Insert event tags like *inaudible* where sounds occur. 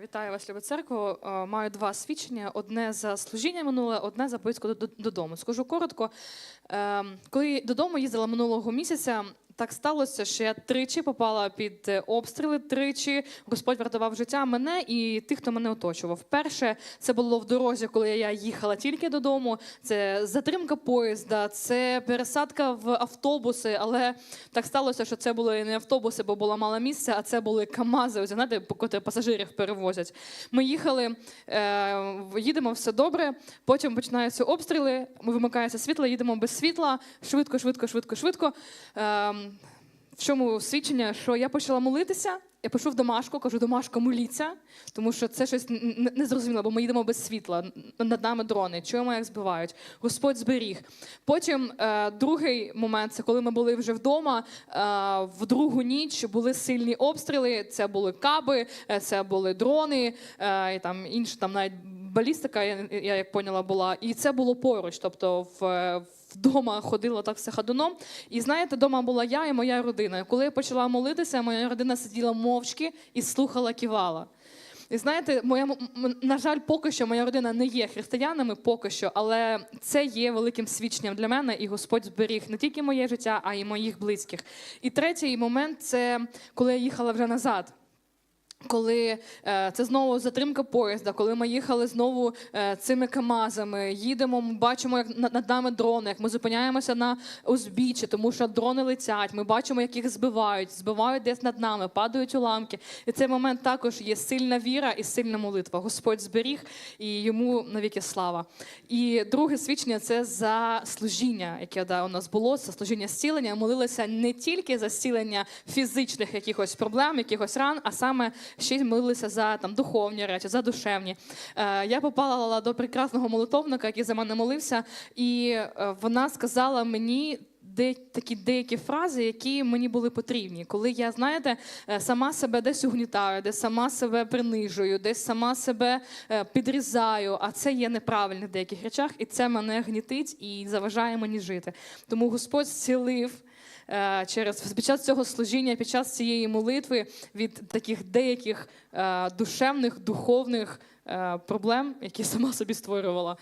Вітаю вас, Люба Церкво. Е, Маю два свідчення: одне за служіння минуле, одне за поїздку до- до- додому. Скажу коротко. Е, Коли додому їздила минулого місяця, так сталося, що я тричі попала під е, обстріли. Тричі Господь врятував життя мене і тих, хто мене оточував. Перше, це було в дорозі, коли я їхала тільки додому. Це затримка поїзда, це пересадка в автобуси. Але так сталося, що це були не автобуси, бо було мало місця, а це були КАМАЗи, ось, знаєте, котрі пасажирів перевозять. Ми їхали, е, їдемо все добре. Потім починаються обстріли, Ми вимикається світло, їдемо без світла, швидко, швидко, швидко, швидко. Е, в чому свідчення, що я почала молитися. Я пишу в домашку, кажу, домашка, моліться, тому що це щось незрозуміло, бо ми їдемо без світла. Над нами дрони, чуємо, як збивають. Господь зберіг. Потім е, другий момент це коли ми були вже вдома. Е, в другу ніч були сильні обстріли. Це були каби, е, це були дрони, е, і там інші там навіть балістика, я, я як поняла, була. І це було поруч. Тобто в, е, вдома ходило так все ходуном. І знаєте, вдома була я і моя родина. Коли я почала молитися, моя родина сиділа мовчки і слухала, кивала. І знаєте, моя на жаль, поки що моя родина не є християнами, поки що, але це є великим свідченням для мене, і Господь зберіг не тільки моє життя, а й моїх близьких. І третій момент це коли я їхала вже назад. Коли е, це знову затримка поїзда, коли ми їхали знову е, цими КАМАЗами, їдемо, ми бачимо, як на- над нами дрони, як ми зупиняємося на узбіччі, тому що дрони летять. Ми бачимо, як їх збивають, збивають десь над нами, падають уламки. І цей момент також є сильна віра і сильна молитва. Господь зберіг і йому навіки слава. І друге свідчення це за служіння, яке да, у нас було, це служіння зцілення. Молилися не тільки за зцілення фізичних якихось проблем, якихось ран, а саме ще й молилися за там духовні речі, за душевні. Е, я попала до прекрасного молитовника, який за мене молився, і е, вона сказала мені. Де такі деякі фрази, які мені були потрібні, коли я, знаєте, е, сама себе десь угнітаю, десь сама себе принижую, десь сама себе е, підрізаю, а це є неправильно в деяких речах, і це мене гнітить і заважає мені жити. Тому Господь зцілив е, через під час цього служіння, під час цієї молитви від таких деяких е, душевних, духовних е, проблем, які *laughs* сама собі створювала.